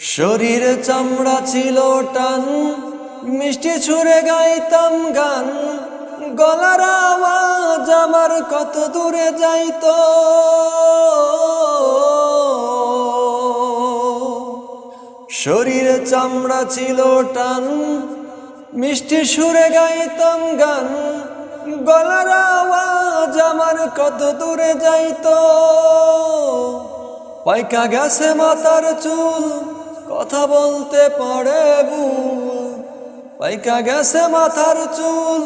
শরীর চামড়া ছিল টান, মিষ্টি ছুঁড়ে গাইতাম গান। গলার আওয়াজ আমার কত দূরে যাইত। শরীরে চামড়া ছিল টান, মিষ্টি সুরে গাইতাম গান। গলার আওয়াজ আমার কত দূরে যাইত। পাইকা গেছে মাতার চুল কথা বলতে পারে ভুল। পাইকা গেছে মাথার চুল,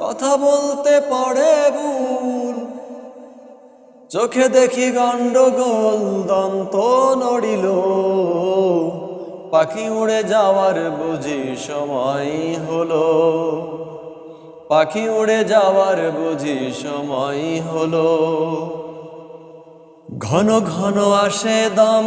কথা বলতে পারে ভুল। চোখে দেখি গন্ডগোল, দন্ত নড়িল। পাখি উড়ে যাওয়ার বুঝি সময় হলো। পাখি উড়ে যাওয়ার বুঝি সময় হলো। ঘন ঘন আসে দম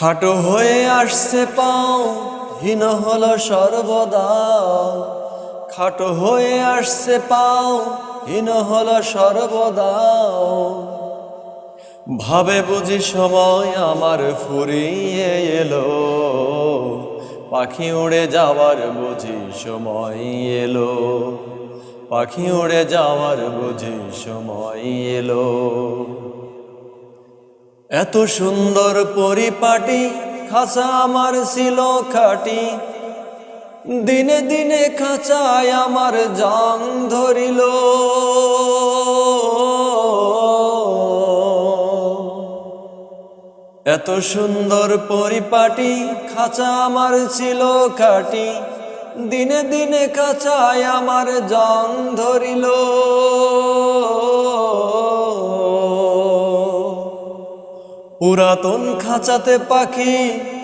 খাটো হয়ে আসছে পাও, হীন হলো সর্বদা। খাটো হয়ে আসছে পাও, হীন হলো সর্বদা। ভাবে বুঝি সময় আমার ফুরিয়ে এলো, পাখি উড়ে যাওয়ার বুঝি সময় এলো। পাখি উড়ে যাওয়ার বুঝি সময় এলো। এত সুন্দর পরিপাটি, খাঁচা আমার ছিল খাটি। দিনে দিনে খাঁচায় আমার জং ধরিল। এত সুন্দর পরিপাটি, খাঁচা আমার ছিল খাটি। দিনে দিনে খাঁচায় আমার জং ধরিল। পুরাতন খাঁচাতে পাখি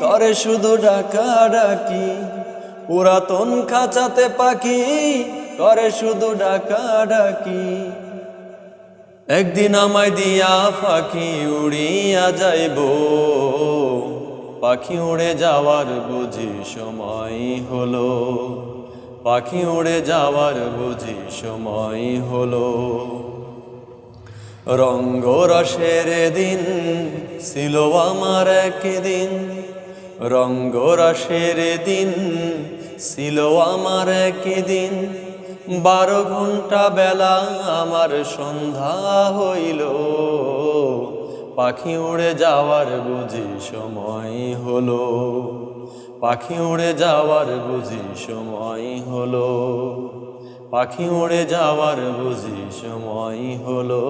করে শুধু ডাকা ডাকি পুরাতন খাঁচাতে পাখি করে শুধু ডাকা ডাকি একদিন আমায় দিয়া পাখি উড়িয়া যাইব। পাখি উড়ে যাওয়ার বুঝি সময় হলো। পাখি উড়ে যাওয়ার বুঝি সময় হলো। রঙ্গরসের দিন ছিল আমার একদিন। রঙ্গরসের দিন ছিল আমার একদিন। বারো ঘণ্টা বেলা আমার সন্ধ্যা হইল। পাখি উড়ে যাওয়ার বুঝি সময় হলো। পাখি উড়ে যাওয়ার বুঝি সময় হলো। পাখি উড়ে যাওয়ার বুঝি সময় হলো।